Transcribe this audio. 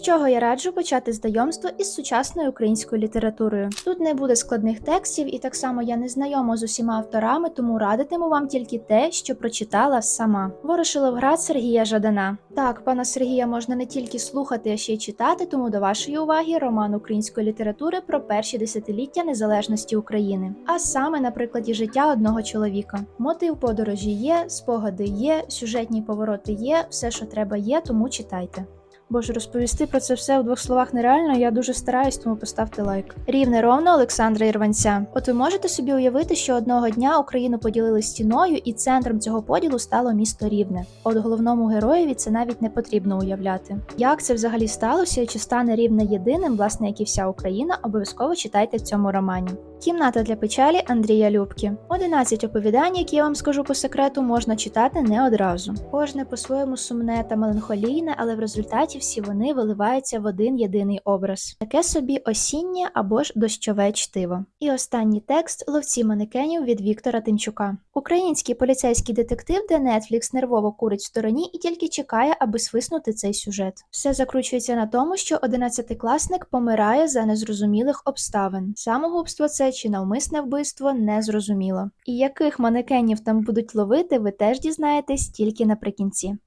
З чого я раджу почати знайомство із сучасною українською літературою. Тут не буде складних текстів, і так само я не знайома з усіма авторами, тому радитиму вам тільки те, що прочитала сама. Ворошиловград Сергія Жадана. Так, пана Сергія можна не тільки слухати, а ще й читати, тому до вашої уваги роман української літератури про перші десятиліття незалежності України, а саме на прикладі життя одного чоловіка. Мотив подорожі є, спогади є, сюжетні повороти є, все, що треба, є, тому читайте. Боже, розповісти про це все у двох словах нереально. Я дуже стараюсь, тому поставте лайк. Рівне ровно Олександра Ірванця. От ви можете собі уявити, що одного дня Україну поділили стіною, і центром цього поділу стало місто Рівне. От головному героєві це навіть не потрібно уявляти. Як це взагалі сталося і чи стане рівне єдиним, власне, як і вся Україна, обов'язково читайте в цьому романі. Кімната для печалі Андрія Любки. 11 оповідань, які я вам скажу по секрету, можна читати не одразу. Кожне по-своєму сумне та меланхолійне, але в результаті всі вони виливаються в один єдиний образ. Таке собі осіннє або ж дощове чтиво. І останній текст ловці манекенів від Віктора Тимчука. Український поліцейський детектив, де Netflix нервово курить в стороні і тільки чекає, аби свиснути цей сюжет. Все закручується на тому, що 11-класник помирає за незрозумілих обставин. Самогубство це чи навмисне вбивство незрозуміло. І яких манекенів там будуть ловити, ви теж дізнаєтесь тільки наприкінці.